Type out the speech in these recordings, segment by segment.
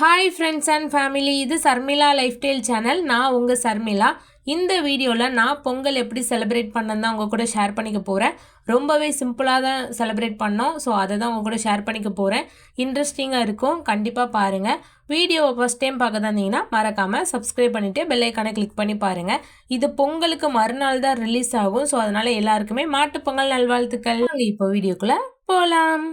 Hi friends and family இது Sharmila life style channel நான் உங்கள் சர்மிளா. இந்த வீடியோவில் நான் பொங்கல் எப்படி செலிப்ரேட் பண்ணேன்னு தான் உங்கள் கூட ஷேர் பண்ணிக்க போகிறேன் ரொம்பவே சிம்பிளாக தான் செலிப்ரேட் பண்ணோம். ஸோ அதை தான் உங்கள் கூட ஷேர் பண்ணிக்க போகிறேன் இன்ட்ரெஸ்டிங்காக இருக்கும். கண்டிப்பாக பாருங்கள் வீடியோவை ஃபஸ்ட் டைம் பார்க்க தந்தீங்கன்னா மறக்காமல் சப்ஸ்கிரைப் பண்ணிவிட்டு பெல்லைக்கானை கிளிக் பண்ணி பாருங்கள் இது பொங்கலுக்கு மறுநாள் தான் ரிலீஸ் ஆகும். ஸோ அதனால் எல்லாருக்குமே மாட்டுப்பொங்கல் நல்வாழ்த்துக்கள். இப்போ வீடியோக்குள்ளே போகலாம்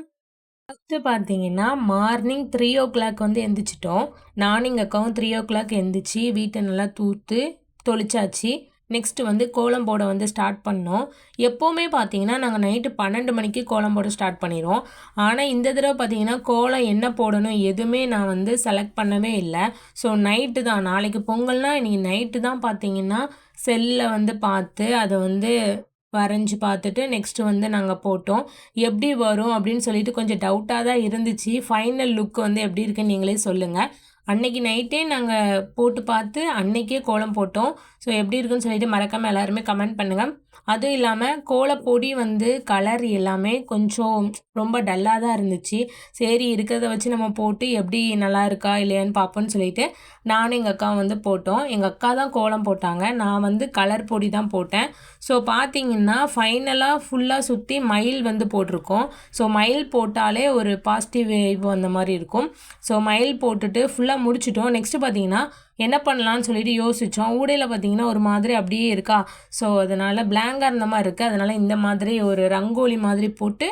ஃபஸ்ட்டு பார்த்தீங்கன்னா மார்னிங் த்ரீ ஓ கிளாக் வந்து எந்திரிச்சிட்டோம். நானும் எங்கள் அக்காவும் த்ரீ ஓ கிளாக் எந்திரிச்சு வீட்டை நல்லா தூத்து தொளிச்சாச்சு. நெக்ஸ்ட்டு வந்து கோலம் போட வந்து ஸ்டார்ட் பண்ணோம். எப்போவுமே பார்த்தீங்கன்னா நாங்கள் நைட்டு பன்னெண்டு மணிக்கு கோலம் போட ஸ்டார்ட் பண்ணிடுவோம் ஆனால் இந்த தடவை பார்த்தீங்கன்னா கோலம் என்ன போடணும் எதுவுமே நான் வந்து செலக்ட் பண்ணவே இல்லை. ஸோ நைட்டு தான். நாளைக்கு பொங்கல்னால் இன்றைக்கி நைட்டு தான் பார்த்தீங்கன்னா செல்லில் வந்து பார்த்து அதை வந்து வரைஞ்சி பார்த்துட்டு நெக்ஸ்ட்டு வந்து நாங்கள் போட்டோம். எப்படி வரும் அப்படின்னு சொல்லிட்டு கொஞ்சம் டவுட்டாக தான் இருந்துச்சு. ஃபைனல் லுக் வந்து எப்படி இருக்குன்னு நீங்களே சொல்லுங்கள் அன்னைக்கு நைட்டே நாங்கள் போட்டு பார்த்து அன்னைக்கே கோலம் போட்டோம். ஸோ எப்படி இருக்குன்னு சொல்லிட்டு மறக்காமல் எல்லாருமே கமெண்ட் பண்ணுங்கள் அதுவும் இல்லாமல் கோலப்பொடி வந்து கலர் எல்லாமே கொஞ்சம் ரொம்ப டல்லாக தான் இருந்துச்சு. சரி இருக்கிறத வச்சு நம்ம போட்டு எப்படி நல்லா இருக்கா இல்லையான்னு பார்ப்போன்னு சொல்லிட்டு நானும் எங்கள் அக்கா வந்து போட்டோம். எங்கள் அக்கா தான் கோலம் போட்டாங்க. நான் வந்து கலர் பொடி தான் போட்டேன். ஸோ பார்த்தீங்கன்னா ஃபைனலாக ஃபுல்லாக சுற்றி மயில் வந்து போட்டிருக்கோம். ஸோ மயில் போட்டாலே ஒரு பாசிட்டிவ் வைப் அந்த மாதிரி இருக்கும். ஸோ மயில் போட்டுட்டு ஃபுல்லாக முடிச்சிட்டோம். நெக்ஸ்ட்டு பார்த்தீங்கன்னா என்ன பண்ணலான்னு சொல்லிட்டு யோசித்தோம் ஊடையில் பார்த்தீங்கன்னா ஒரு மாதிரி அப்படியே இருக்கா. ஸோ அதனால் பிளாங்காக இருந்த மாதிரி இருக்குது அதனால் இந்த மாதிரி ஒரு ரங்கோலி மாதிரி போட்டு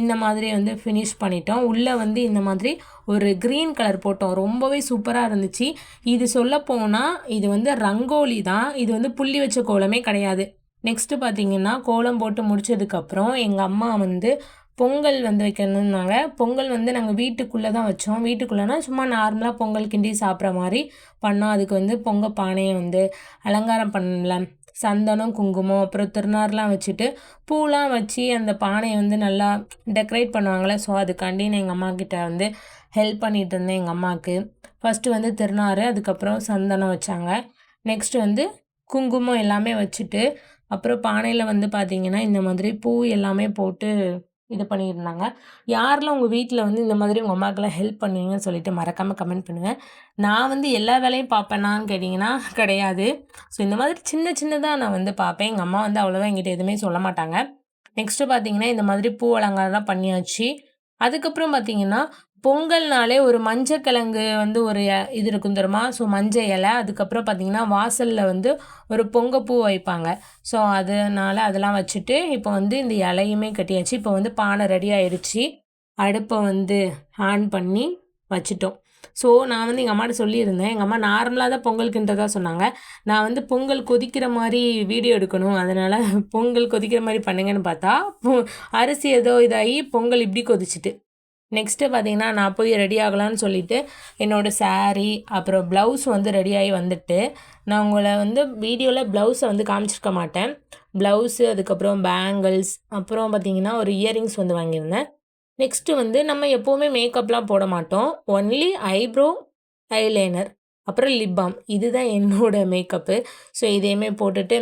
இந்த மாதிரி வந்து ஃபினிஷ் பண்ணிட்டோம். உள்ளே வந்து இந்த மாதிரி ஒரு க்ரீன் கலர் போட்டோம். ரொம்பவே சூப்பராக இருந்துச்சு. இது சொல்ல போனால் இது வந்து ரங்கோலி தான். இது வந்து புள்ளி வச்ச கோலமே கிடையாது. நெக்ஸ்ட்டு பார்த்தீங்கன்னா கோலம் போட்டு முடிச்சதுக்கப்புறம் எங்கள் அம்மா வந்து பொங்கல் வந்து வைக்கணுன்னாங்க பொங்கல் வந்து நாங்கள் வீட்டுக்குள்ளே தான் வச்சோம். வீட்டுக்குள்ளேனா சும்மா நார்மலாக பொங்கல் கிண்டி சாப்பிட்ற மாதிரி பண்ணோம். அதுக்கு வந்து பொங்க பானையை வந்து அலங்காரம் பண்ணல. சந்தனம் குங்குமம் அப்புறம் திருநார்லாம் வச்சுட்டு பூலாம் வச்சு அந்த பானையை வந்து நல்லா டெக்கரேட் பண்ணுவாங்களே ஸோ அதுக்காண்டி நான் எங்கள் அம்மாக்கிட்ட வந்து ஹெல்ப் பண்ணிகிட்டு இருந்தேன் எங்கள் அம்மாவுக்கு ஃபஸ்ட்டு வந்து திருநாறு அதுக்கப்புறம் சந்தனம் வச்சாங்க. நெக்ஸ்ட் வந்து குங்குமம் எல்லாமே வச்சுட்டு அப்புறம் பானையில் வந்து பார்த்திங்கன்னா இந்த மாதிரி பூ எல்லாமே போட்டு இது பண்ணியிருந்தாங்க. யாரெல்லாம் உங்கள் வீட்டில் வந்து இந்த மாதிரி உங்கள் அம்மாக்கெல்லாம் ஹெல்ப் பண்ணுவீங்கன்னு சொல்லிட்டு மறக்காமல் கமெண்ட் பண்ணுங்கள் நான் வந்து எல்லா வேலையும் பார்ப்பேனான்னு கேட்டிங்கன்னா கிடையாது. ஸோ இந்த மாதிரி சின்ன சின்னதாக நான் வந்து பார்ப்பேன். எங்கள் அம்மா வந்து அவ்வளோவா எங்கிட்ட எதுவுமே சொல்ல மாட்டாங்க. நெக்ஸ்ட்டு பார்த்தீங்கன்னா இந்த மாதிரி பூ அலங்காரம்லாம் பண்ணியாச்சு. அதுக்கப்புறம் பார்த்தீங்கன்னா பொங்கல்னாலே ஒரு மஞ்சக்கிழங்கு வந்து ஒரு இது இருக்கும் தெரியுமா? ஸோ மஞ்சள் இலை. அதுக்கப்புறம் பார்த்திங்கன்னா வாசலில் வந்து ஒரு பொங்கப்பூ வைப்பாங்க. ஸோ அதனால் அதெல்லாம் வச்சுட்டு இப்போ வந்து இந்த இலையுமே கட்டியாச்சு. இப்போ வந்து பானை ரெடி ஆயிடுச்சு அடுப்பை வந்து ஆன் பண்ணி வச்சுட்டோம். ஸோ நான் வந்து எங்கள் அம்மாட்ட சொல்லியிருந்தேன். எங்கள் அம்மா நார்மலாக தான் பொங்கல்கின்றதா சொன்னாங்க. நான் வந்து பொங்கல் கொதிக்கிற மாதிரி வீடியோ எடுக்கணும். அதனால் பொங்கல் கொதிக்கிற மாதிரி பண்ணுங்கன்னு பார்த்தா அரிசி ஏதோ இதாகி பொங்கல் இப்படி கொதிச்சுட்டு. நெக்ஸ்ட்டு பார்த்தீங்கன்னா நான் போய் ரெடி ஆகலான்னு சொல்லிவிட்டு என்னோடய சாரீ அப்புறம் ப்ளவுஸ் வந்து ரெடியாகி வந்துட்டு நான் உங்களை வந்து வீடியோவில் ப்ளவுஸை வந்து காமிச்சிருக்க மாட்டேன். ப்ளவுஸு அதுக்கப்புறம் பேங்கிள்ஸ் அப்புறம் பார்த்திங்கன்னா ஒரு இயரிங்ஸ் வந்து வாங்கியிருந்தேன். நெக்ஸ்ட்டு வந்து நம்ம எப்போவுமே மேக்கப்லாம் போட மாட்டோம். ஒன்லி ஐப்ரோ ஐலைனர் அப்புறம் லிப் பாம் இதுதான் என்னோடய மேக்கப்பு ஸோ இதையுமே போட்டுட்டு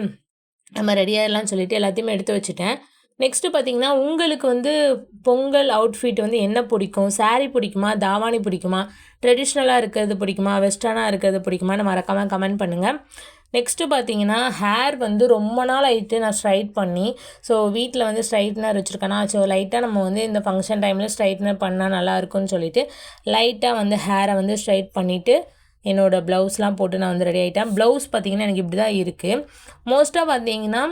நம்ம ரெடியாகலாம் சொல்லிவிட்டு எல்லாத்தையுமே எடுத்து வச்சுட்டேன். நெக்ஸ்ட்டு பார்த்தீங்கன்னா உங்களுக்கு வந்து பொங்கல் அவுட்ஃபிட் வந்து என்ன பிடிக்கும்? சாரீ பிடிக்குமா? தாவாணி பிடிக்குமா? ட்ரெடிஷ்னலாக இருக்கிறது பிடிக்குமா? வெஸ்டர்னாக இருக்கிறது பிடிக்குமான்னு மறக்காமல் கமெண்ட் பண்ணுங்கள் நெக்ஸ்ட்டு பார்த்தீங்கன்னா ஹேர் வந்து ரொம்ப நாள் ஆகிட்டு நான் ஸ்ட்ரைட் பண்ணி ஸோ வீட்டில் வந்து ஸ்ட்ரைட்னர் வச்சுருக்கேன்னா ஸோ லைட்டாக நம்ம வந்து இந்த ஃபங்க்ஷன் டைமில் ஸ்ட்ரைட்னர் பண்ணால் நல்லாயிருக்கும்னு சொல்லிவிட்டு லைட்டாக வந்து ஹேரை வந்து ஸ்ட்ரைட் பண்ணிவிட்டு என்னோடய ப்ளவுஸ்லாம் போட்டு நான் வந்து ரெடி ஆகிட்டேன் ப்ளவுஸ் பார்த்திங்கன்னா எனக்கு இப்படி தான் இருக்குது மோஸ்ட்டாக பார்த்தீங்கன்னா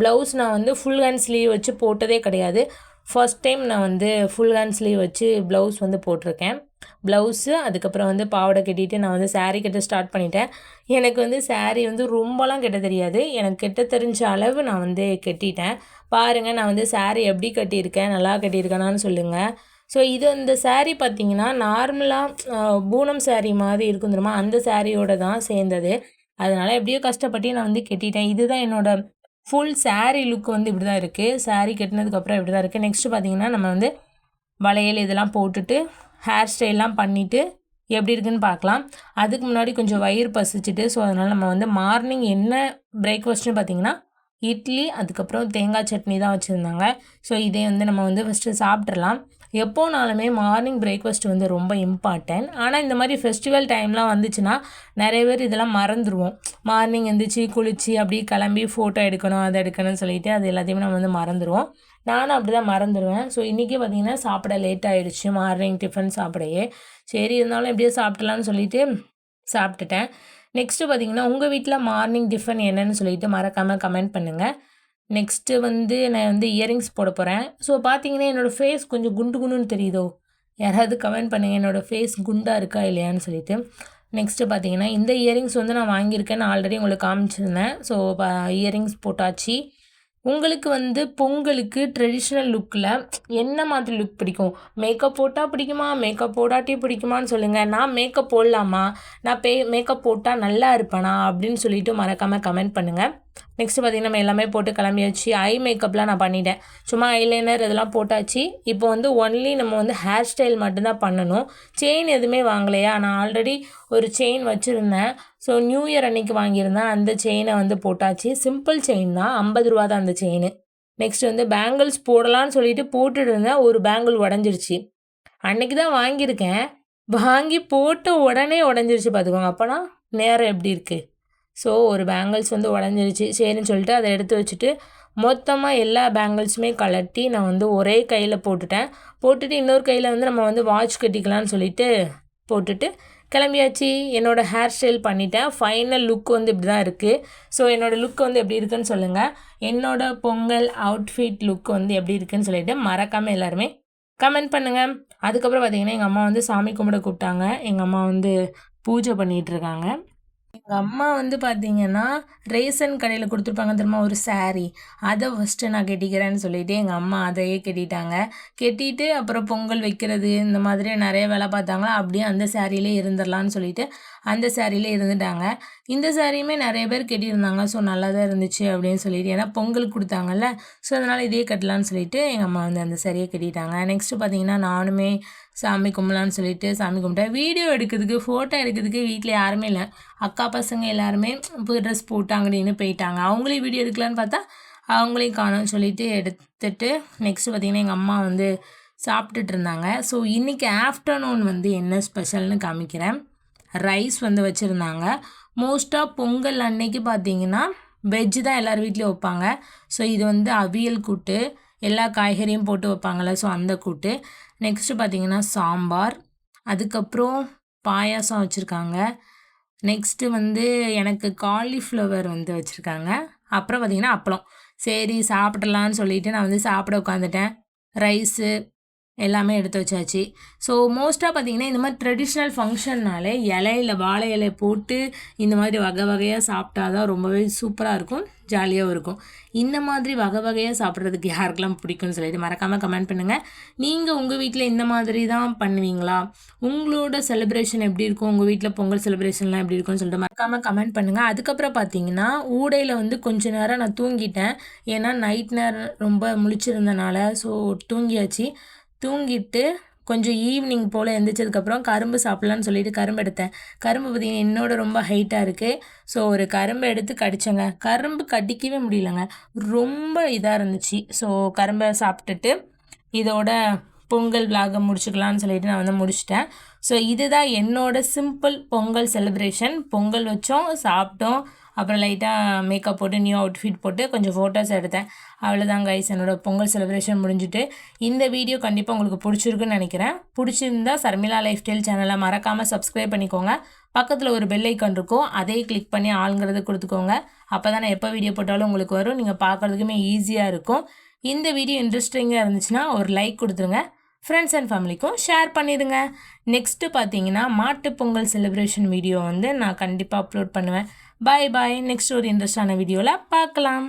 ப்ளவுஸ் நான் வந்து ஃபுல் ஹேண்ட் ஸ்லீவ் வச்சு போட்டதே கிடையாது. ஃபஸ்ட் டைம் நான் வந்து ஃபுல் ஹேண்ட் ஸ்லீவ் வச்சு ப்ளவுஸ் வந்து போட்டிருக்கேன். ப்ளவுஸு அதுக்கப்புறம் வந்து பாவடை கட்டிட்டு நான் வந்து சாரீ கட்ட ஸ்டார்ட் பண்ணிட்டேன். எனக்கு வந்து சாரீ வந்து ரொம்பலாம் கெட்ட தெரியாது. எனக்கு கெட்ட தெரிஞ்ச அளவு நான் வந்து கட்டிட்டேன். பாருங்கள் நான் வந்து சாரீ எப்படி கட்டியிருக்கேன் நல்லா கட்டியிருக்கேனான்னு சொல்லுங்கள் ஸோ இது இந்த சேரீ பார்த்திங்கன்னா நார்மலாக பூனம் சேரீ மாதிரி இருக்கும் தெரியுமா? அந்த சேரீயோட தான் சேர்ந்தது. அதனால் எப்படியோ கஷ்டப்பட்டு நான் வந்து கட்டிட்டேன். இதுதான் என்னோடய ஃபுல் சாரீ லுக் வந்து இப்படி தான் இருக்குது சாரீ கட்டினதுக்கப்புறம் இப்படி தான் இருக்குது நெக்ஸ்ட்டு பார்த்திங்கன்னா நம்ம வந்து வளையல் இதெல்லாம் போட்டுட்டு ஹேர் ஸ்டைல்லாம் பண்ணிவிட்டு எப்படி இருக்குன்னு பார்க்கலாம். அதுக்கு முன்னாடி கொஞ்சம் வயிறு பசிச்சுட்டு ஸோ அதனால் நம்ம வந்து மார்னிங் என்ன பிரேக்ஃபாஸ்ட்னு பார்த்திங்கன்னா இட்லி அதுக்கப்புறம் தேங்காய் சட்னி தான் வச்சுருந்தாங்க. ஸோ இதே வந்து நம்ம வந்து ஃபஸ்ட்டு சாப்பிட்றலாம் எப்போனாலுமே மார்னிங் பிரேக்ஃபாஸ்ட் வந்து ரொம்ப இம்பார்ட்டன்ட் ஆனால் இந்த மாதிரி ஃபெஸ்டிவல் டைம்லாம் வந்துச்சுன்னா நிறைய பேர் இதெல்லாம் மறந்துடுவோம் மார்னிங் எழுந்திரிச்சி குளித்து அப்படியே கிளம்பி ஃபோட்டோ எடுக்கணும் அதை எடுக்கணும்னு சொல்லிட்டு அது எல்லாத்தையுமே நம்ம வந்து மறந்துடுவோம் நானும் அப்படி தான் மறந்துடுவேன் ஸோ இன்றைக்கி பார்த்திங்கன்னா சாப்பிட லேட் ஆகிடுச்சு மார்னிங் டிஃபன் சாப்பிடையே. சரி இருந்தாலும் எப்படியோ சாப்பிடலான்னு சொல்லிட்டு சாப்பிட்டுட்டேன். நெக்ஸ்ட்டு பார்த்தீங்கன்னா உங்கள் வீட்டில் மார்னிங் டிஃபன் என்னன்னு சொல்லிட்டு மறக்காமல் கமெண்ட் பண்ணுங்கள் நெக்ஸ்ட்டு வந்து நான் வந்து இயரிங்ஸ் போட போகிறேன் ஸோ பார்த்தீங்கன்னா என்னோடய ஃபேஸ் கொஞ்சம் குண்டு குண்டுன்னு தெரியுதோ? யாராவது கமெண்ட் பண்ணுங்கள் என்னோடய ஃபேஸ் குண்டாக இருக்கா இல்லையான்னு சொல்லிட்டு. நெக்ஸ்ட்டு பார்த்தீங்கன்னா இந்த இயரிங்ஸ் வந்து நான் வாங்கியிருக்கேன் நான் ஆல்ரெடி உங்களுக்கு காமிச்சிருந்தேன். ஸோ இயரிங்ஸ் போட்டாச்சு. உங்களுக்கு வந்து பொங்கலுக்கு ட்ரெடிஷ்னல் லுக்கில் என்ன மாதிரி லுக் பிடிக்கும்? மேக்கப் போட்டால் பிடிக்குமா? மேக்கப் போடாட்டி பிடிக்குமான்னு சொல்லுங்கள் நான் மேக்கப் போடலாமா? நான் பே மேக்கப் போட்டால் நல்லா இருப்பேனா? அப்படின்னு சொல்லிட்டு மறக்காமல் கமெண்ட் பண்ணுங்கள் நெக்ஸ்ட்டு பார்த்திங்கன்னா நம்ம எல்லாமே போட்டு கிளம்பியாச்சு. ஐ மேக்கப்லாம் நான் பண்ணிட்டேன். சும்மா ஐலைனர் இதெல்லாம் போட்டாச்சு. இப்போ வந்து ஒன்லி நம்ம வந்து ஹேர் ஸ்டைல் மட்டும்தான் பண்ணணும். செயின் எதுவுமே வாங்கலையா? நான் ஆல்ரெடி ஒரு செயின் வச்சுருந்தேன். ஸோ நியூ இயர் அன்னைக்கு வாங்கியிருந்தேன் அந்த செயினை வந்து போட்டாச்சு. சிம்பிள் செயின் தான். ஐம்பது ரூபா தான் அந்த செயின் நெக்ஸ்ட் வந்து பேங்கிள்ஸ் போடலான்னு சொல்லிட்டு போட்டுட்டு இருந்தேன். ஒரு பேங்கிள் உடஞ்சிருச்சு. அன்னைக்கு தான் வாங்கியிருக்கேன். வாங்கி போட்டு உடனே உடஞ்சிருச்சு பார்த்துக்கோங்க. அப்போனா நேரம் எப்படி இருக்குது ஸோ ஒரு பேங்கிள்ஸ் வந்து உடஞ்சிருச்சு. சரின்னு சொல்லிட்டு அதை எடுத்து வச்சுட்டு மொத்தமாக எல்லா பேங்கிள்ஸுமே கலட்டி நான் வந்து ஒரே கையில் போட்டுட்டேன். போட்டுட்டு இன்னொரு கையில் வந்து நம்ம வந்து வாட்ச் கட்டிக்கலான்னு சொல்லிட்டு போட்டுட்டு கிளம்பியாச்சு. என்னோடய ஹேர் ஸ்டைல் பண்ணிட்டேன். ஃபைனல் லுக் வந்து இப்படி தான் இருக்குது ஸோ என்னோடய லுக் வந்து எப்படி இருக்குன்னு சொல்லுங்கள் என்னோடய பொங்கல் அவுட்ஃபிட் லுக் வந்து எப்படி இருக்குன்னு சொல்லிவிட்டு மறக்காமல் எல்லாருமே கமெண்ட் பண்ணுங்கள் அதுக்கப்புறம் பார்த்திங்கன்னா எங்கள் அம்மா வந்து சாமி கும்பிட கூப்பிட்டாங்க. எங்கள் அம்மா வந்து பூஜை பண்ணிகிட்டு இருக்காங்க. எங்கள் அம்மா வந்து பார்த்தீங்கன்னா ரேசன் கடையில் கொடுத்துருப்பாங்க தெரியுமா? ஒரு சாரீ அதை ஃபஸ்ட்டு நான் கட்டிக்கிறேன்னு சொல்லிவிட்டு எங்கள் அம்மா அதையே கட்டிட்டாங்க. கட்டிட்டு அப்புறம் பொங்கல் வைக்கிறது இந்த மாதிரி நிறைய வேலை பார்த்தாங்களா? அப்படியே அந்த சாரியிலே இருந்துடலான்னு சொல்லிட்டு அந்த சாரியிலே இருந்துட்டாங்க. இந்த சாரியுமே நிறைய பேர் கட்டியிருந்தாங்க. ஸோ நல்லா தான் இருந்துச்சு அப்படின்னு சொல்லிட்டு. ஏன்னா பொங்கல் கொடுத்தாங்கல்ல. ஸோ அதனால் இதே கட்டலான்னு சொல்லிட்டு எங்கள் அம்மா வந்து அந்த சாரியை கட்டிட்டாங்க. நெக்ஸ்ட்டு பார்த்தீங்கன்னா நானுமே சாமி கும்பலான்னு சொல்லிட்டு சாமி கும்பிட்டேன் வீடியோ எடுக்கிறதுக்கு ஃபோட்டோ எடுக்கிறதுக்கு வீட்டில் யாருமே இல்லை. அக்கா பசங்க எல்லாருமே புது ட்ரெஸ் போட்டு அங்கேன்னு போயிட்டாங்க. அவங்களையும் வீடியோ எடுக்கலான்னு பார்த்தா அவங்களையும் காணும்னு சொல்லிட்டு எடுத்துட்டு நெக்ஸ்ட்டு பார்த்திங்கன்னா எங்கள் அம்மா வந்து சாப்பிட்டுட்டு இருந்தாங்க. ஸோ இன்றைக்கி ஆஃப்டர்நூன் வந்து என்ன ஸ்பெஷல்னு காமிக்கிறேன். ரைஸ் வந்து வச்சுருந்தாங்க. மோஸ்ட்டாக பொங்கல் அன்னைக்கு பார்த்தீங்கன்னா வெஜ்ஜு தான் எல்லார் வீட்லேயும் வைப்பாங்க. ஸோ இது வந்து அவியல் கூட்டு எல்லா காய்கறியும் போட்டு வைப்பாங்கள்ல ஸோ அந்த கூட்டு. நெக்ஸ்ட்டு பார்த்திங்கன்னா சாம்பார் அதுக்கப்புறம் பாயாசம் வச்சுருக்காங்க. நெக்ஸ்ட்டு வந்து எனக்கு காலிஃப்ளவர் வந்து வச்சுருக்காங்க. அப்புறம் பார்த்திங்கன்னா அப்பளம். சரி சாப்பிடலான்னு சொல்லிவிட்டு நான் வந்து சாப்பிட உட்காந்துட்டேன் ரைஸு எல்லாமே எடுத்து வச்சாச்சு. ஸோ மோஸ்ட்டாக பார்த்திங்கன்னா இந்த மாதிரி ட்ரெடிஷ்னல் ஃபங்க்ஷன்னாலே இலையில வாழை இலை போட்டு இந்த மாதிரி வகை வகையாக சாப்பிட்டா தான் ரொம்பவே சூப்பராக இருக்கும் ஜாலியாகவும் இருக்கும். இந்த மாதிரி வகை வகையாக சாப்பிட்றதுக்கு யாருக்கெல்லாம் பிடிக்கும்னு சொல்லிட்டு மறக்காமல் கமெண்ட் பண்ணுங்கள் நீங்கள் உங்கள் வீட்டில் இந்த மாதிரி தான் பண்ணுவீங்களா? உங்களோட செலிப்ரேஷன் எப்படி இருக்கும்? உங்கள் வீட்டில் பொங்கல் செலிப்ரேஷன்லாம் எப்படி இருக்கும்னு சொல்லிட்டு மறக்காமல் கமெண்ட் பண்ணுங்கள் அதுக்கப்புறம் பார்த்தீங்கன்னா ஊடையில் வந்து கொஞ்ச நேரம் நான் தூங்கிட்டேன். ஏன்னா நைட் நேரம் ரொம்ப முழிச்சிருந்தனால ஸோ தூங்கியாச்சு. தூங்கிட்டு கொஞ்சம் ஈவினிங் போல் எழுந்திரிச்சதுக்கப்புறம் கரும்பு சாப்பிட்லான்னு சொல்லிட்டு கரும்பு எடுத்தேன். கரும்பு பார்த்திங்கன்னா என்னோட ரொம்ப ஹைட்டாக இருக்குது ஸோ ஒரு கரும்பு எடுத்து கடிச்சேங்க. கரும்பு கடிக்கவே முடியலங்க. ரொம்ப இதாக இருந்துச்சு. ஸோ கரும்பை சாப்பிட்டுட்டு இதோட பொங்கல் விலாக முடிச்சுக்கலான்னு சொல்லிட்டு நான் வந்து முடிச்சிட்டேன். ஸோ இதுதான் என்னோட சிம்பிள் பொங்கல் செலிப்ரேஷன் பொங்கல் வச்சோம் சாப்பிட்டோம். அப்புறம் லைட்டாக மேக்கப் போட்டு நியூ அவுட்ஃபிட் போட்டு கொஞ்சம் ஃபோட்டோஸ் எடுத்தேன். அவ்வளோதான் கைஸ் என்னோடய பொங்கல் செலிப்ரேஷன் முடிஞ்சுட்டு இந்த வீடியோ கண்டிப்பாக உங்களுக்கு பிடிச்சிருக்குன்னு நினைக்கிறேன். பிடிச்சிருந்தா சர்மிளா லைஃப் ஸ்டைல் சேனலை மறக்காமல் சப்ஸ்கிரைப் பண்ணிக்கோங்க. பக்கத்தில் ஒரு பெல் ஐக்கன் இருக்கும் அதையும் கிளிக் பண்ணி ஆளுங்கிறது கொடுத்துக்கோங்க. அப்போ தான் நான் எப்போ வீடியோ போட்டாலும் உங்களுக்கு வரும். நீங்கள் பார்க்குறதுக்குமே ஈஸியாக இருக்கும். இந்த வீடியோ இன்ட்ரெஸ்டிங்காக இருந்துச்சுன்னா ஒரு லைக் கொடுத்துருங்க. ஃப்ரெண்ட்ஸ் அண்ட் ஃபேமிலிக்கும் ஷேர் பண்ணிடுங்க. நெக்ஸ்ட்டு பார்த்தீங்கன்னா மாட்டுப்பொங்கல் செலிப்ரேஷன் வீடியோ வந்து நான் கண்டிப்பாக அப்லோட் பண்ணுவேன். பாய் பாய் நெக்ஸ்ட் ஒரு இன்ட்ரெஸ்டான வீடியோவில் பார்க்கலாம்.